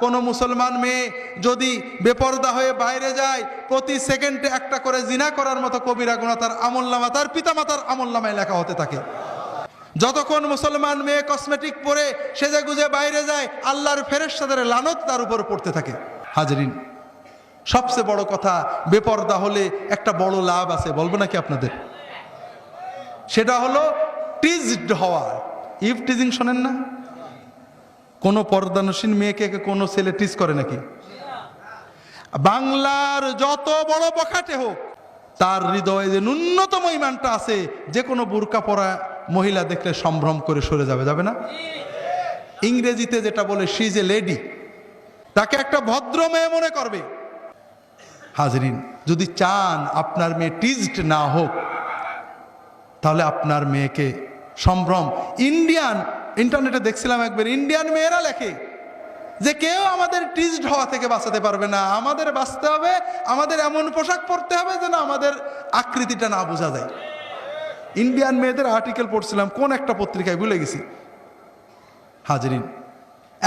কোনো মুসলমান মেয়ে যদি বেপরদা হয়ে বাইরে যায়, প্রতি সেকেন্ডে একটা করে জিনা করার মতো কবিরা গুণা তার আমল্লামা তার পিতামাতার আমল্লামায় লেখা হতে থাকে। যতক্ষণ মুসলমান মেয়ে কসমেটিক পরে সেজে গুজে বাইরে যায়, আল্লাহর ফেরেশতাদের লানত তার উপর পড়তে থাকে। হাজরিন, সবচেয়ে বড় কথা, বেপর্দা হলে একটা বড় লাভ আছে, বলব নাকি আপনাদের? সেটা হলো টিজড হওয়া। ইফ টিজিং শোনেন না? কোনো পর্দানসীন মেয়েকে কোনো ছেলে টিজ করে নাকি? বাংলার যত বড় বখাটে হোক, তার হৃদয়ে যে ন্যূনতম ইমানটা আছে, যে কোনো বুরকা পরা মহিলা দেখলে সম্ভ্রম করে সরে যাবে যাবে না? ইংরেজিতে যেটা বলে সিজ এ লেডি তাকে একটা ভদ্র মেয়ে মনে করবে। হাজরিন, যদি চান আপনার মেয়ে টিজড না হোক, তাহলে আপনার মেয়েকে সম্ভ্রম, ইন্ডিয়ান ইন্টারনেটে দেখছিলাম একবার, ইন্ডিয়ান মেয়েরা লেখে যে কেউ আমাদের টিজড হওয়া থেকে বাঁচাতে পারবে না, আমাদের বাঁচতে হবে, আমাদের এমন পোশাক পরতে হবে যেন আমাদের আকৃতিটা না বোঝা যায়। ইন্ডিয়ান মেয়েদের আর্টিকেল পড়ছিলাম, কোন একটা পত্রিকায় ভুলে গেছি। হাজরিন,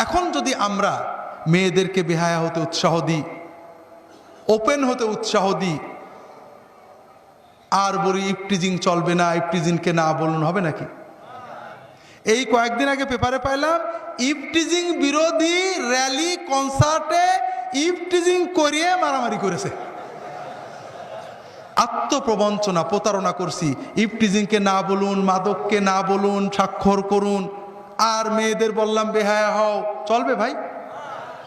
এখন যদি আমরা মেয়েদেরকে বেহায়া হতে উৎসাহ দিই ওপেন হতে উৎসাহ দিই, আর বলি ইফটিজিং চলবে না ইফটিজিংকে না বলুন, হবে নাকি? এই কয়েকদিন আগে পেপারে পাইলাম, ইফটিজিং বিরোধী র্যালি, কনসার্টে ইফটিজিং করিয়ে মারামারি করেছে। আত্মপ্রবঞ্চনা, প্রতারণা করছি। ইফটিজিংকে না বলুন, মাদককে না বলুন, স্বাক্ষর করুন। আর মেয়েদের বললাম, বেহায়া হও। চলবে ভাই?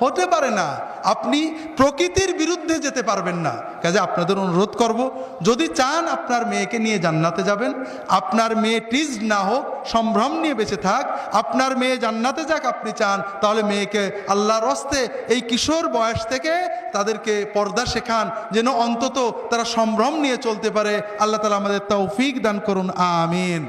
হতে পারে না। আপনি প্রকৃতির বিরুদ্ধে যেতে পারবেন না। কাজে আপনাদের অনুরোধ করব, যদি চান আপনার মেয়েকে নিয়ে জান্নাতে যাবেন, আপনার মেয়ে টিজ না হোক, সম্ভ্রম নিয়ে বেঁচে থাক, আপনার মেয়ে জান্নাতে যাক আপনি চান, তাহলে মেয়েকে আল্লাহর হস্তে এই কিশোর বয়স থেকে তাদেরকে পর্দা শেখান, যেন অন্তত তারা সম্ভ্রম নিয়ে চলতে পারে। আল্লাহ তালা আমাদের তৌফিক দান করুন, আমিন।